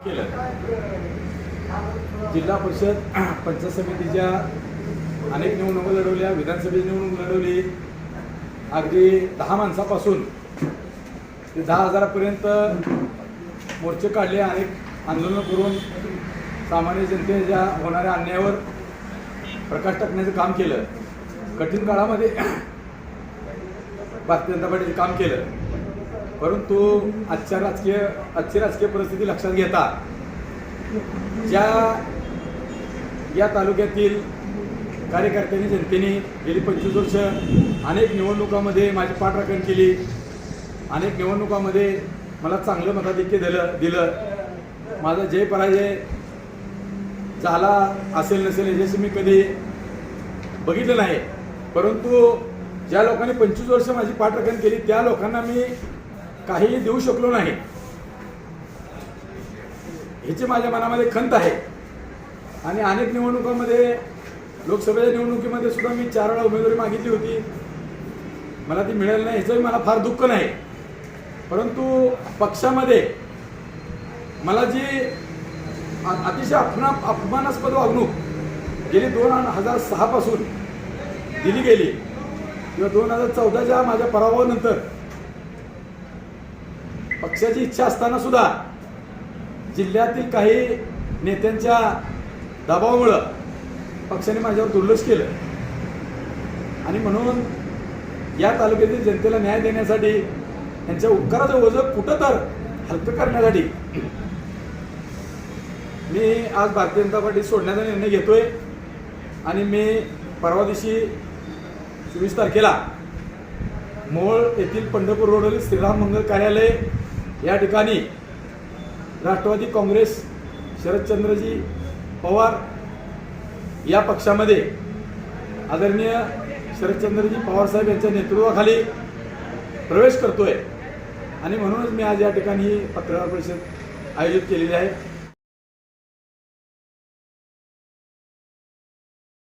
केलं. जिल्हा परिषद पंचायत समितीच्या अनेक निवडणुका लढवल्या विधानसभेची निवडणूक लढवली. अगदी दहा माणसापासून ते दहा हजारापर्यंत मोर्चे काढले अनेक आंदोलनं करून सामान्य जनतेच्या होणाऱ्या अन्यायावर प्रकाश टाकण्याचं काम केलं. कठीण काळामध्ये भारतीय जनता पार्टीचं काम केलं. परंतु आजच्या राजकीय आजची राजकीय परिस्थिती लक्षात घेता ज्या या तालुक्यातील कार्यकर्त्यांनी जनतेने गेली पंचवीस वर्ष अनेक निवडणुकामध्ये माझी पाठराखण केली अनेक निवडणुकामध्ये मला चांगलं मताधिक्य दिलं दिलं. माझा जय पराजय झाला असेल नसेल याच्याशी मी कधी बघितलं नाही. परंतु ज्या लोकांनी पंचवीस वर्ष माझी पाठराखण केली त्या लोकांना मी काहीही देऊ शकलो नाही. ह्याची माझ्या मनामध्ये खंत आहे. आणि अनेक निवडणुकांमध्ये लोकसभेच्या निवडणुकीमध्ये सुद्धा मी चार वेळा उमेदवारी मागितली होती. मला ती मिळाली नाही ह्याचंही मला फार दुःख नाही. परंतु पक्षामध्ये मला जी अतिशय अपना अपमानास्पद वागणूक गेली दोन हजार सहापासून दिली गेली. किंवा दोन हजार चौदाच्या माझ्या पराभवानंतर पक्षाची इच्छा असताना सुद्धा जिल्ह्यातील काही नेत्यांच्या दबावामुळं पक्षाने माझ्यावर दुर्लक्ष केलं. आणि म्हणून या तालुक्यातील जनतेला न्याय देण्यासाठी त्यांच्या उपकाराचं ओझं कुठं तर हलकं करण्यासाठी मी आज भारतीय जनता पार्टी सोडण्याचा निर्णय घेतोय. आणि मी परवा दिवशी चोवीस तारखेला मोहोळ येथील पंढरपूर रोडवरील श्रीराम मंगल कार्यालय या ठिकाणी राष्ट्रवादी काँग्रेस शरदचंद्रजी पवार या पक्षामध्ये आदरणीय शरदचंद्रजी पवारसाहेब यांच्या नेतृत्वाखाली प्रवेश करतोय. आणि म्हणूनच मी आज या ठिकाणी ही पत्रकार परिषद आयोजित केलेली आहे.